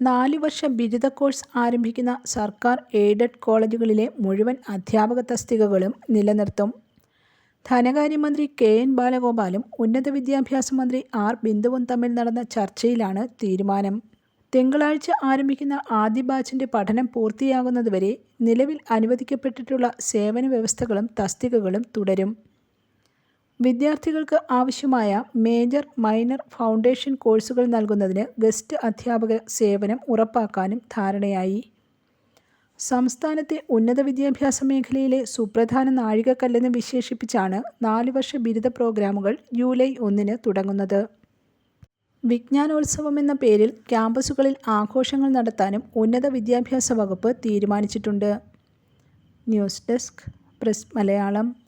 നാല് വർഷ ബിരുദ കോഴ്സ് ആരംഭിക്കുന്ന സർക്കാർ എയ്ഡഡ് കോളേജുകളിലെ മുഴുവൻ അധ്യാപക തസ്തികകളും നിലനിർത്തും. ധനകാര്യമന്ത്രി കെ എൻ ബാലഗോപാലും ഉന്നത വിദ്യാഭ്യാസ മന്ത്രി ആർ ബിന്ദുവും തമ്മിൽ നടന്ന ചർച്ചയിലാണ് തീരുമാനം. തിങ്കളാഴ്ച ആരംഭിക്കുന്ന ആദ്യ ബാച്ചിന്റെ പഠനം പൂർത്തിയാകുന്നതുവരെ നിലവിൽ അനുവദിക്കപ്പെട്ടിട്ടുള്ള സേവന വ്യവസ്ഥകളും തസ്തികകളും തുടരും. വിദ്യാർത്ഥികൾക്ക് ആവശ്യമായ മേജർ മൈനർ ഫൗണ്ടേഷൻ കോഴ്സുകൾ നൽകുന്നതിന് ഗസ്റ്റ് അധ്യാപക സേവനം ഉറപ്പാക്കാനും ധാരണയായി. സംസ്ഥാനത്തെ ഉന്നത വിദ്യാഭ്യാസ മേഖലയിലെ സുപ്രധാന നാഴികക്കല്ലെന്ന് വിശേഷിപ്പിച്ചാണ് നാല് വർഷ ബിരുദ പ്രോഗ്രാമുകൾ ജൂലൈ ഒന്നിന് തുടങ്ങുന്നത്. വിജ്ഞാനോത്സവം എന്ന പേരിൽ ക്യാമ്പസുകളിൽ ആഘോഷങ്ങൾ നടത്താനും ഉന്നത വിദ്യാഭ്യാസ വകുപ്പ് തീരുമാനിച്ചിട്ടുണ്ട്. News desk press Malayalam.